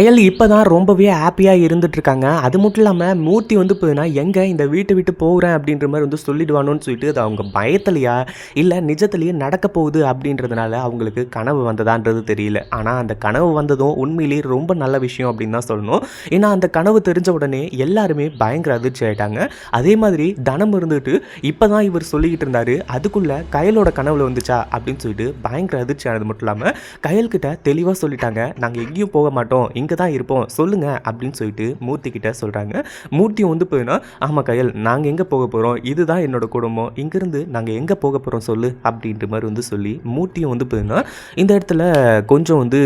கையல் இப்போ தான் ரொம்பவே ஹாப்பியாக இருந்துட்டுருக்காங்க. அது மட்டும் இல்லாமல் மூர்த்தி வந்து போதுன்னா எங்கே இந்த வீட்டை விட்டு போகிறேன் அப்படின்ற மாதிரி வந்து சொல்லிடுவானோன்னு சொல்லிட்டு அது அவங்க பயத்துலையா இல்லை நிஜத்துலேயே நடக்க போகுது அப்படின்றதுனால அவங்களுக்கு கனவு வந்ததான்றது தெரியல. ஆனால் அந்த கனவு வந்ததும் உண்மையிலேயே ரொம்ப நல்ல விஷயம் அப்படின்னு தான் சொல்லணும். ஏன்னா அந்த கனவு தெரிஞ்ச உடனே எல்லாருமே பயங்கர அதிர்ச்சி ஆகிட்டாங்க அதே மாதிரி தனம் இருந்துட்டு இப்போ தான் இவர் சொல்லிக்கிட்டு இருந்தாரு அதுக்குள்ளே கயலோட கனவுல வந்துச்சா? அப்படின்னு சொல்லிட்டு பயங்கர அதிர்ச்சி ஆனது மட்டும் இல்லாமல் கயல்கிட்ட தெளிவாக சொல்லிட்டாங்க. நாங்கள் எங்கேயும் போக மாட்டோம். இங்கே தான் இருப்போம். சொல்லுங்க அப்படின்னு சொல்லிட்டு மூர்த்தி கிட்ட சொல்கிறாங்க மூர்த்தியும் வந்து போயினா ஆமாம் கையல் நாங்கள் எங்கே போக போகிறோம் இதுதான் என்னோட குடும்பம். இங்கேருந்து நாங்கள் எங்கே போக போகிறோம் சொல்லு அப்படின்ற மாதிரி வந்து சொல்லி மூர்த்தியும் வந்து போயினா இந்த இடத்துல கொஞ்சம் வந்து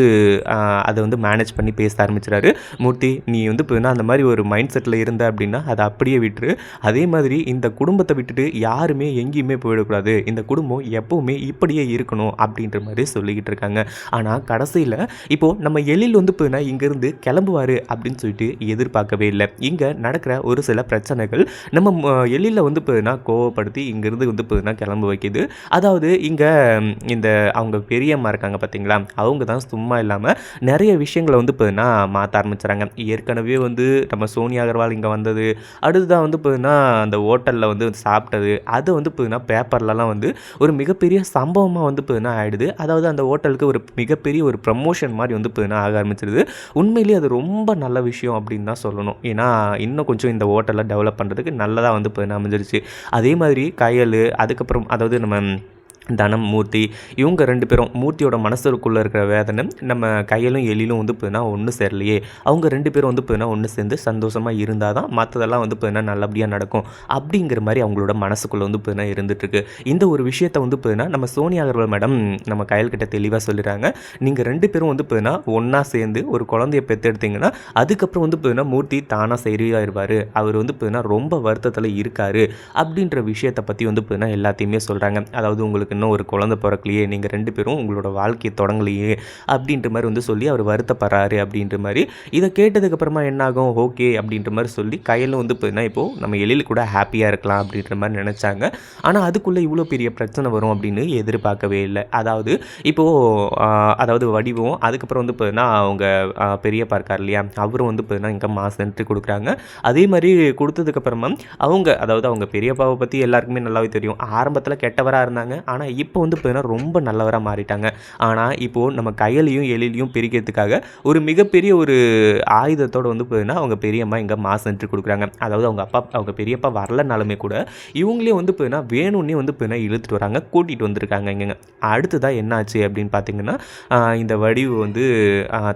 அதை வந்து மேனேஜ் பண்ணி பேச ஆரம்பிச்சிடாரு. மூர்த்தி நீ வந்து போயினா அந்த மாதிரி ஒரு மைண்ட் செட்டில் இருந்த அப்படின்னா அதை அப்படியே விட்டுரு. அதே மாதிரி இந்த குடும்பத்தை விட்டுட்டு யாருமே எங்கேயுமே போயிடக்கூடாது. இந்த குடும்பம் எப்போவுமே இப்படியே இருக்கணும் அப்படின்ற மாதிரி சொல்லிக்கிட்டு இருக்காங்க. ஆனால் கடைசியில் இப்போது நம்ம எழில் வந்து போயினா அங்கேருந்து கிளம்புவார் அப்படின்னு சொல்லிட்டு எதிர்பார்க்கவே இல்லை. இங்கே நடக்கிற ஒரு சில பிரச்சனைகள் நம்ம ம- வந்து போதுனா கோவப்படுத்தி இங்கேருந்து வந்து போதுனா கிளம்ப வைக்கிது. அதாவது இங்கே இந்த அவங்க பெரியம்மா இருக்காங்க பார்த்தீங்களா அவங்க தான் சும்மா இல்லாமல் நிறைய விஷயங்களை வந்து போதுனா மாற்ற ஆரம்பிச்சுறாங்க. ஏற்கனவே வந்து நம்ம சோனியா அகர்வால் இங்கே வந்தது அடுத்ததான் வந்து போதுனா அந்த ஹோட்டலில் வந்து சாப்பிட்டது அது வந்து போதுனா பேப்பர்லலாம் வந்து ஒரு மிகப்பெரிய சம்பவமாக வந்து போதுனா ஆகிடுது அதாவது அந்த ஹோட்டலுக்கு ஒரு மிகப்பெரிய ஒரு ப்ரமோஷன் மாதிரி வந்து போதுனா ஆக ஆரம்பிச்சிருது. உண்மையிலேயே அது ரொம்ப நல்ல விஷயம் அப்படின்னு தான் சொல்லணும். ஏன்னா இன்னும் கொஞ்சம் இந்த ஹோட்டலை டெவலப் பண்ணுறதுக்கு நல்லதாக வந்து இப்போ அமைஞ்சிருச்சு. அதே மாதிரி கயல் அதுக்கப்புறம் அதாவது நம்ம தனம் மூர்த்தி இவங்க ரெண்டு பேரும் மூர்த்தியோட மனசுக்குள்ளே இருக்கிற வேதனை நம்ம கையிலும் எலிலும் வந்து போயினா ஒன்று சேரலையே. அவங்க ரெண்டு பேரும் வந்து பார்த்தீங்கன்னா ஒன்று சேர்ந்து சந்தோஷமாக இருந்தால் தான் மற்றதெல்லாம் வந்து போயினா நல்லபடியாக நடக்கும். அப்படிங்கிற மாதிரி அவங்களோட மனசுக்குள்ளே வந்து போயினா இருந்துகிட்ருக்கு இந்த ஒரு விஷயத்தை வந்து போயினா நம்ம சோனியா அகர்வால் மேடம் நம்ம கையல்கிட்ட தெளிவாக சொல்லிடுறாங்க. நீங்கள் ரெண்டு பேரும் வந்து போயினா ஒன்றா சேர்ந்து ஒரு குழந்தைய பெற்றெடுத்தீங்கன்னா அதுக்கப்புறம் வந்து போயினா மூர்த்தி தானாக சரியாக இருப்பார் அவர் வந்து பார்த்தீங்கன்னா ரொம்ப வருத்தத்தில் இருக்கார். அப்படின்ற விஷயத்தை பற்றி வந்து போயினா எல்லாத்தையுமே சொல்கிறாங்க அதாவது உங்களுக்கு இன்னும் ஒரு குழந்தை பிறக்கலையே நீங்கள் ரெண்டு பேரும் உங்களோட வாழ்க்கையை தொடங்கலையே அப்படின்ற மாதிரி வந்து சொல்லி அவர் வருத்தப்படுறாரு அப்படின்ற மாதிரி. இதை கேட்டதுக்கப்புறமா என்னாகும்? ஓகே அப்படின்ற மாதிரி சொல்லி கையில் வந்து பார்த்தீங்கன்னா இப்போது நம்ம எழில் கூட ஹாப்பியாக இருக்கலாம் அப்படின்ற மாதிரி நினச்சாங்க. ஆனால் அதுக்குள்ளே இவ்வளோ பெரிய பிரச்சனை வரும் அப்படின்னு எதிர்பார்க்கவே இல்லை. அதாவது இப்போது அதாவது வடிவம் அதுக்கப்புறம் வந்து பார்த்தீங்கன்னா அவங்க பெரியப்பா இருக்கார் இல்லையா அவரும் வந்து பார்த்தீங்கன்னா இங்கே மாஸ் என்ட்ரி கொடுக்குறாங்க. அதே மாதிரி கொடுத்ததுக்கப்புறமா அவங்க அதாவது அவங்க பெரியப்பாவை பற்றி எல்லாருக்குமே நல்லாவே தெரியும். ஆரம்பத்தில் கெட்டவராக இருந்தாங்க. ஆனால் இப்போ வந்து பார்த்தீங்கன்னா ரொம்ப நல்லவராக மாறிட்டாங்க. ஆனால் இப்போது நம்ம கையிலையும் எழிலையும் பிரிக்கிறதுக்காக ஒரு மிகப்பெரிய ஒரு ஆயுதத்தோடு வந்து பார்த்தீங்கன்னா அவங்க பெரியம்மா இங்கே மாஸ் என்ட்ரி கொடுக்குறாங்க. அதாவது அவங்க அப்பா அவங்க பெரியப்பா வரலனாலுமே கூட இவங்களே வந்து பார்த்தீங்கன்னா வேணும்னே வந்து பார்த்தீங்கன்னா இழுத்துட்டு வராங்க கூட்டிகிட்டு வந்திருக்காங்க இங்கேங்க. அடுத்ததாக என்னாச்சு அப்படின்னு பார்த்தீங்கன்னா இந்த வடிவு வந்து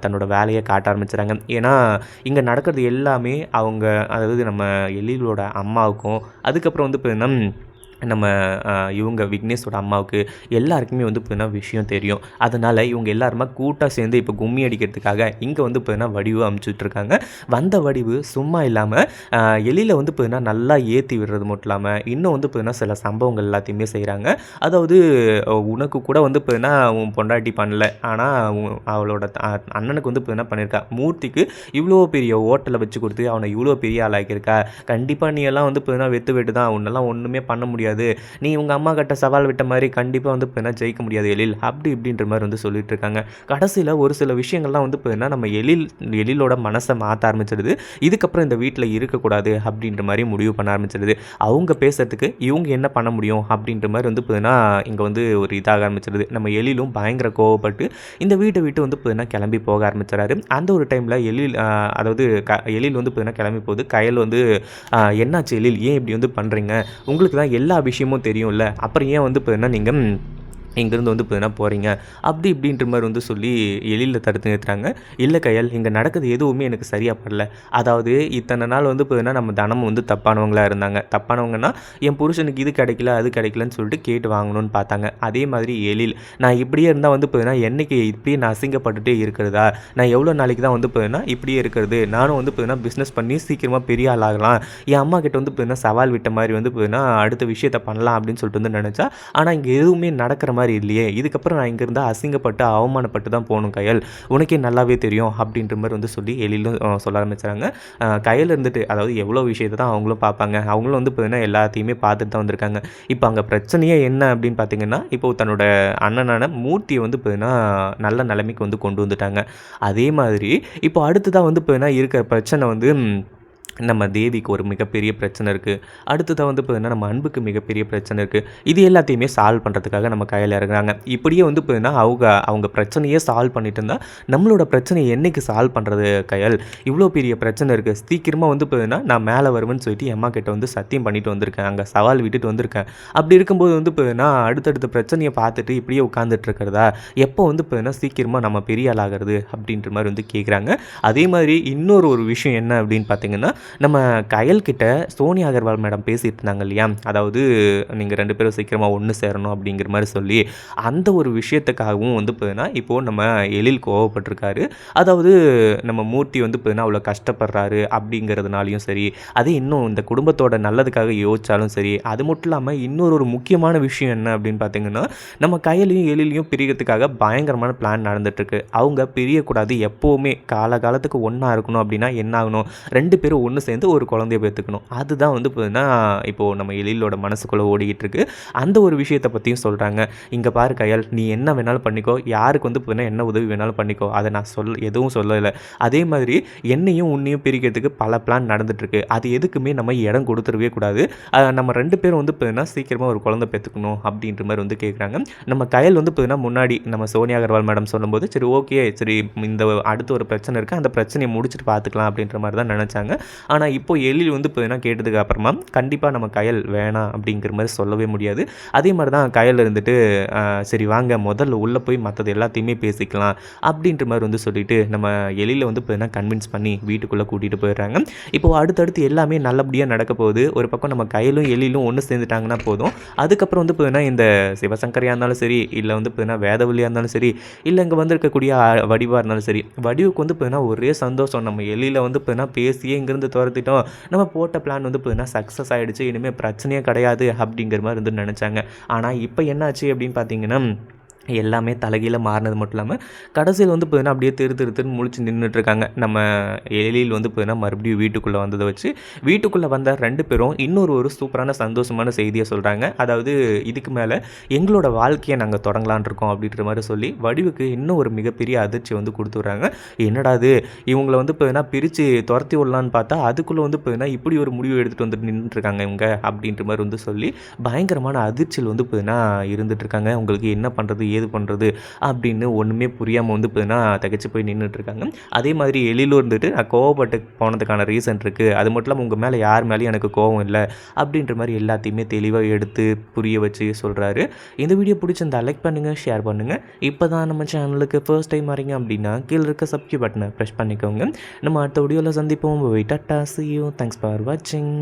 தன்னோட வேலையை காட்ட ஆரம்பிச்சுறாங்க. ஏன்னா இங்கே நடக்கிறது எல்லாமே அவங்க அதாவது நம்ம எழிலோட அம்மாவுக்கும் அதுக்கப்புறம் வந்து பார்த்தீங்கன்னா நம்ம இவங்க விக்னேஷோட அம்மாவுக்கு எல்லாருக்குமே வந்து பார்த்தீங்கன்னா விஷயம் தெரியும். அதனால் இவங்க எல்லாருமே கூட்டாக சேர்ந்து இப்போ கும்மி அடிக்கிறதுக்காக இங்கே வந்து பார்த்தீங்கன்னா வடிவு அமுச்சுட்ருக்காங்க வந்த வடிவு சும்மா இல்லாமல் எலியில் வந்து பார்த்தீங்கன்னா நல்லா ஏற்றி விடுறது மட்டும் இல்லாமல் இன்னும் வந்து பார்த்தீங்கன்னா சில சம்பவங்கள் எல்லாத்தையுமே செய்கிறாங்க அதாவது உனக்கு கூட வந்து பார்த்தீங்கன்னா உன் பொண்டாட்டி பண்ணல. ஆனால் அவளோட த- அண்ணனுக்கு வந்து பார்த்தீங்கன்னா பண்ணியிருக்கா மூர்த்திக்கு இவ்வளோ பெரிய ஹோட்டலை வச்சு கொடுத்து அவனை இவ்வளோ பெரிய ஆளாக்கியிருக்கா. கண்டிப்பாக நீ எல்லாம் வந்து பார்த்தீங்கன்னா வெத்து வெட்டு தான் உன்னெல்லாம் ஒன்றுமே பண்ண முடியாது. நீ உங்கள் அம்மா கிட்ட சவால் விட்ட மாதிரி கண்டிப்பாக வந்து பார்த்தீங்கன்னா ஜெயிக்க முடியாது எழில். அப்படி இப்படின்ற மாதிரி வந்து சொல்லிட்டு இருக்காங்க. கடைசியில் ஒரு சில விஷயங்கள்லாம் வந்து பார்த்தீங்கன்னா நம்ம எழில் எழிலோட மனசை மாற்ற ஆரம்பிச்சிடுது இதுக்கப்புறம் இந்த வீட்டில் இருக்கக்கூடாது அப்படின்ற மாதிரி முடிவு பண்ண ஆரம்பிச்சிடுது அவங்க பேசுறதுக்கு இவங்க என்ன பண்ண முடியும் அப்படின்ற மாதிரி வந்து பார்த்தீங்கன்னா இங்கே வந்து ஒரு இதாக ஆரம்பிச்சிடுது நம்ம எழிலும் பயங்கர கோவப்பட்டு இந்த வீட்டை விட்டு வந்து பார்த்தீங்கன்னா கிளம்பி போக ஆரம்பிச்சிடறாரு அந்த ஒரு டைமில் எழில் அதாவது க எழில் வந்து பார்த்தீங்கன்னா கிளம்பி போகுது கயல் வந்து என்னாச்சு எழில்? ஏன் இப்படி வந்து பண்ணுறீங்க உங்களுக்கு தான் எல்லா விஷயமும் தெரியும்ல. அப்புறம் ஏன் வந்து பார்த்தீங்கன்னா நீங்கள் இங்கேருந்து வந்து பார்த்தீங்கன்னா போகிறீங்க அப்படி இப்படின்ற மாதிரி வந்து சொல்லி எழிலில் தடுத்து நிறுத்துறாங்க. இல்லை கையால் இங்கே நடக்குது எதுவுமே எனக்கு சரியாக படல. அதாவது இத்தனை நாள் வந்து பார்த்தீங்கன்னா நம்ம தனம் வந்து தப்பானவங்களாக இருந்தாங்க. தப்பானவங்கன்னா என் புருஷனுக்கு இது கிடைக்கல அது கிடைக்கலன்னு சொல்லிட்டு கேட்டு வாங்கணும்னு பார்த்தாங்க. அதே மாதிரி எழில் நான் இப்படியே இருந்தால் வந்து பார்த்தீங்கன்னா என்னைக்கு இப்படியே நான் அசிங்கப்பட்டுட்டே இருக்கிறதா? நான் எவ்வளோ நாளைக்கு தான் வந்து பார்த்தீங்கன்னா இப்படியே இருக்கிறது? நானும் வந்து பார்த்தீங்கன்னா பிஸ்னஸ் பண்ணி சீக்கிரமாக பெரிய ஆளாகலாம் என் அம்மா கிட்ட வந்து பார்த்தீங்கன்னா சவால் விட்ட மாதிரி வந்து பார்த்தீங்கன்னா அடுத்த விஷயத்த பண்ணலாம் அப்படின்னு சொல்லிட்டு வந்து நினச்சா. ஆனால் இங்கே எதுவுமே நடக்கிற மாதிரி மாதிரி இல்லையே? இதுக்கப்புறம் நான் இங்கேருந்து அசிங்கப்பட்டு அவமானப்பட்டு தான் போகணும் கயல். உனக்கே நல்லாவே தெரியும் அப்படின்ற மாதிரி வந்து சொல்லி எழிலும் சொல்ல ஆரம்பிச்சாங்க. கையில் இருந்துட்டு அதாவது எவ்வளோ விஷயத்தை தான் அவங்களும் பார்ப்பாங்க. அவங்களும் வந்து பார்த்தீங்கன்னா எல்லாத்தையுமே பார்த்துட்டு தான் வந்திருக்காங்க. இப்போ அங்கே பிரச்சனையே என்ன அப்படின்னு பார்த்தீங்கன்னா இப்போ தன்னோட அண்ணனான மூர்த்தியை வந்து பார்த்தீங்கன்னா நல்ல நிலைமைக்கு வந்து கொண்டு வந்துட்டாங்க. அதே மாதிரி இப்போ அடுத்ததாக வந்து பார்த்தீங்கன்னா இருக்கிற பிரச்சனை வந்து நம்ம தேவிக்கு ஒரு மிகப்பெரிய பிரச்சனை இருக்குது அடுத்ததாக வந்து பார்த்தீங்கன்னா நம்ம அன்புக்கு மிகப்பெரிய பிரச்சனை இருக்குது இது எல்லாத்தையுமே சால்வ் பண்ணுறதுக்காக நம்ம கையில் இறங்குறாங்க. இப்படியே வந்து பார்த்திங்கன்னா அவங்க அவங்க பிரச்சனையே சால்வ் பண்ணிட்டு இருந்தால் நம்மளோட பிரச்சனையை என்னைக்கு சால்வ் பண்ணுறது கையல்? இவ்வளோ பெரிய பிரச்சனை இருக்குது சீக்கிரமாக வந்து பார்த்திங்கன்னா நான் மேலே வருவேன்னு சொல்லிட்டு எம்மா அம்மா கிட்ட வந்து சத்தியம் பண்ணிட்டு வந்திருக்கேன். அங்கே சவால் விட்டுட்டு வந்திருக்கேன். அப்படி இருக்கும்போது வந்து பார்த்திங்கன்னா அடுத்தடுத்த பிரச்சனையை பார்த்துட்டு இப்படியே உட்காந்துட்டு இருக்கிறதா? எப்போ வந்து பார்த்திங்கன்னா சீக்கிரமாக நம்ம பெரிய ஆளாகிறது அப்படின்ற மாதிரி வந்து கேட்குறாங்க அதே மாதிரி இன்னொரு ஒரு விஷயம் என்ன அப்படின்னு பார்த்தீங்கன்னா நம்ம கயல்கிட்ட சோனியா அகர்வால் மேடம் பேசிகிட்டு இருந்தாங்க இல்லையா? அதாவது நீங்கள் ரெண்டு பேரும் சீக்கிரமாக ஒன்று சேரணும் அப்படிங்கிற மாதிரி சொல்லி அந்த ஒரு விஷயத்துக்காகவும் வந்து பார்த்தீங்கன்னா இப்போது நம்ம எழில் கோவப்பட்டிருக்காரு. அதாவது நம்ம மூர்த்தி வந்து பார்த்தீங்கன்னா அவ்வளோ கஷ்டப்படுறாரு அப்படிங்கிறதுனாலையும் சரி அதே இன்னும் இந்த குடும்பத்தோட நல்லதுக்காக யோசிச்சாலும் சரி அது மட்டும் இல்லாமல் இன்னொரு ஒரு முக்கியமான விஷயம் என்ன அப்படின்னு பார்த்தீங்கன்னா நம்ம கையிலையும் எழிலையும் பிரிகிறதுக்காக பயங்கரமான பிளான் நடந்துட்டுருக்கு. அவங்க பிரியக்கூடாது எப்போவுமே. காலகாலத்துக்கு ஒன்றா இருக்கணும் அப்படின்னா என்ன ஆகணும்? ரெண்டு பேரும் ஒன்று சேர்ந்து ஒரு குழந்தைய பெற்றுக்கணும். அதுதான் வந்து பார்த்தீங்கன்னா இப்போது நம்ம எழிலோட மனசுக்குள்ளே ஓடிக்கிட்டு இருக்கு. அந்த ஒரு விஷயத்தை பற்றியும் சொல்கிறாங்க இங்கே பாரு கையால் நீ என்ன வேணாலும் பண்ணிக்கோ. யாருக்கு வந்து பார்த்தீங்கன்னா என்ன உதவி வேணாலும் பண்ணிக்கோ. அதை நான் சொல்ல எதுவும் சொல்லலை. அதே மாதிரி என்னையும் உன்னையும் பிரிக்கிறதுக்கு பல பிளான் நடந்துட்டுருக்கு அது எதுக்குமே நம்ம இடம் கொடுத்துடவே கூடாது. நம்ம ரெண்டு பேரும் வந்து பார்த்தீங்கன்னா சீக்கிரமாக ஒரு குழந்தை பெற்றுக்கணும் அப்படின்ற மாதிரி வந்து கேட்குறாங்க நம்ம கையல் வந்து பார்த்தீங்கன்னா முன்னாடி நம்ம சோனியா அகர்வால் மேடம் சொல்லும்போது சரி ஓகே சரி இந்த அடுத்த ஒரு பிரச்சனை இருக்குது அந்த பிரச்சனையை முடிச்சுட்டு பார்த்துக்கலாம் அப்படின்ற மாதிரி தான் நினச்சாங்க. ஆனால் இப்போ எழில் வந்து பார்த்தீங்கன்னா கேட்டதுக்கு அப்புறமா கண்டிப்பாக நம்ம கயல் வேணாம் அப்படிங்கிற மாதிரி சொல்லவே முடியாது. அதே மாதிரி தான் கயல் இருந்துட்டு சரி வாங்க முதல்ல உள்ளே போய் மற்றது எல்லாத்தையுமே பேசிக்கலாம் அப்படின்ற மாதிரி வந்து சொல்லிட்டு நம்ம எழில வந்து பார்த்தீங்கன்னா கன்வின்ஸ் பண்ணி வீட்டுக்குள்ளே கூட்டிகிட்டு போயிடுறாங்க. இப்போ அடுத்தடுத்து எல்லாமே நல்லபடியாக நடக்க போகுது. ஒரு பக்கம் நம்ம கையிலும் எழிலும் ஒன்று சேர்ந்துட்டாங்கன்னா போதும். அதுக்கப்புறம் வந்து பார்த்தீங்கன்னா இந்த சிவசங்கரியாக இருந்தாலும் சரி இல்லை வந்து பார்த்தீங்கன்னா வேதவழியாக இருந்தாலும் சரி இல்லை இங்கே வந்திருக்கக்கூடிய வடிவாக இருந்தாலும் சரி வடிவுக்கு வந்து பார்த்தீங்கன்னா ஒரே சந்தோஷம். நம்ம எழில வந்து பார்த்தீங்கன்னா பேசியே இங்கேருந்து துரத்திட்டோம். நம்ம போட்ட பிளான் வந்து பார்த்தீங்கன்னா சக்ஸஸ் ஆகிடுச்சு இனிமேல் பிரச்சனையே கிடையாது அப்படிங்கிற மாதிரி வந்து நினச்சாங்க. ஆனால் இப்போ என்னாச்சு அப்படின்னு பார்த்தீங்கன்னா எல்லாமே தலைகீழ மாறினது மட்டும் இல்லாமல் கடைசியில் வந்து பார்த்தீங்கன்னா அப்படியே திரு திரு திருன்னு முழிச்சு நின்றுட்டுருக்காங்க நம்ம எழில் வந்து பார்த்தீங்கன்னா மறுபடியும் வீட்டுக்குள்ளே வந்ததை வச்சு வீட்டுக்குள்ளே வந்த ரெண்டு பேரும் இன்னொரு ஒரு சூப்பரான சந்தோஷமான செய்தியை சொல்கிறாங்க அதாவது இதுக்கு மேலே எங்களோட வாழ்க்கையை நாங்கள் தொடங்கலான் இருக்கோம் அப்படின்ற மாதிரி சொல்லி வடிவுக்கு இன்னும் ஒரு மிகப்பெரிய அதிர்ச்சி வந்து கொடுத்துட்றாங்க என்னடா இது? இவங்களை வந்து பார்த்தீங்கன்னா பிரித்து துரத்தி விடலான்னு பார்த்தா அதுக்குள்ளே வந்து பார்த்தீங்கன்னா இப்படி ஒரு முடிவு எடுத்துகிட்டு வந்துட்டு நின்றுட்டுருக்காங்க இவங்க அப்படின்ற மாதிரி வந்து சொல்லி பயங்கரமான அதிர்ச்சியில் வந்து பார்த்தீங்கன்னா இருந்துட்டுருக்காங்க. உங்களுக்கு என்ன பண்ணுறது ஏது பண்ணுறது அப்படின்னு ஒன்றுமே புரியாமல் வந்து பார்த்தீங்கன்னா தகச்சு போய் நின்றுட்டு இருக்காங்க அதே மாதிரி எழிலும் இருந்துட்டு நான் கோவப்பட்டு போனதுக்கான ரீசன் இருக்குது அது மட்டும் இல்லாமல் உங்கள் மேலே யார் மேலேயும் எனக்கு கோவம் இல்லை அப்படின்ற மாதிரி எல்லாத்தையுமே தெளிவாக எடுத்து புரிய வச்சு சொல்கிறாரு இந்த வீடியோ பிடிச்சிருந்தா லைக் பண்ணுங்கள் ஷேர் பண்ணுங்கள் இப்போ தான் நம்ம சேனலுக்கு ஃபர்ஸ்ட் டைம் வரீங்க அப்படின்னா கீழே இருக்க சப்ஸ்கிரைப் பட்டனை ப்ரெஸ் பண்ணிக்கோங்க. நம்ம அடுத்த வீடியோவில் சந்திப்போம். டாட்டா see தேங்க்ஸ் ஃபார் வாட்சிங்